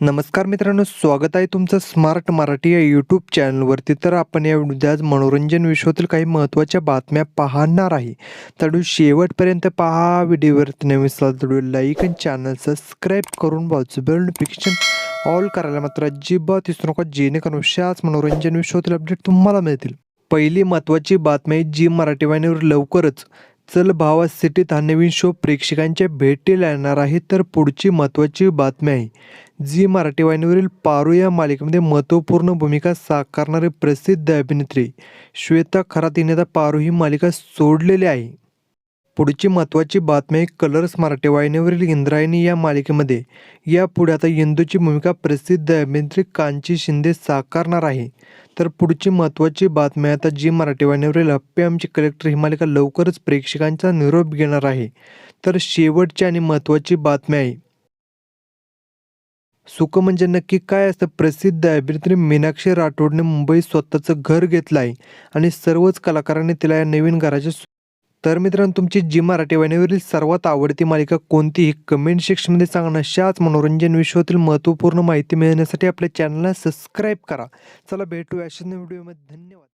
नमस्कार मित्रांनो स्वागत आहे तुमचं स्मार्ट मराठी या यूट्यूब चॅनलवरती तर आपण या आज मनोरंजन विश्वातील काही महत्त्वाच्या बातम्या पाहणार आहे. तर शेवटपर्यंत पहा. व्हिडिओवरती नवीन तर लाईक आणि चॅनल सबस्क्राईब करून बाजू बेल नोटिफिकेशन ऑल करायला मात्र अजिबात विसरू नका. जेणेकरून अशाच मनोरंजन विश्वातील अपडेट तुम्हाला मिळतील. पहिली महत्त्वाची बातमी आहे जी मराठी वाहिनीवर लवकरच चल भावा सिटीत हा नवीन शो प्रेक्षकांच्या भेटीला येणार आहे तर पुढची महत्त्वाची बातमी आहे. जी मराठी वाहिनीवरील पारू या मालिकेमध्ये महत्त्वपूर्ण भूमिका साकारणारी प्रसिद्ध अभिनेत्री श्वेता खरात हिने आता पारू ही मालिका सोडलेली आहे. पुढची महत्त्वाची बातमी आहे कलर्स मराठी वाहिनीवरील इंद्रायणी या मालिकेमध्ये. यापुढे आता इंदूची भूमिका प्रसिद्ध अभिनेत्री कांची शिंदे साकारणार आहे. तर पुढची महत्त्वाची बातमी आता जी मराठी वाहिनीवरील हप्पे आमची कलेक्टर ही मालिका लवकरच प्रेक्षकांचा निरोप घेणार आहे. तर शेवटची आणि महत्त्वाची बातमी आहे. सुख म्हणजे नक्की काय असतं? प्रसिद्ध अभिनेत्री मीनाक्षी राठोडने मुंबईत स्वतःचं घर घेतलं आहे आणि सर्वच कलाकारांनी तिला या नवीन घराच्या सु- तर मित्रांनो तुमची जी मराठी वाहिनीवरील सर्वात आवडती मालिका कोणतीही कमेंट सेक्शनमध्ये सांगा अशाच मनोरंजन विश्वातील महत्त्वपूर्ण माहिती मिळवण्यासाठी आपल्या चॅनलला सबस्क्राईब करा. चला भेटू अशाच व्हिडिओमध्ये धन्यवाद.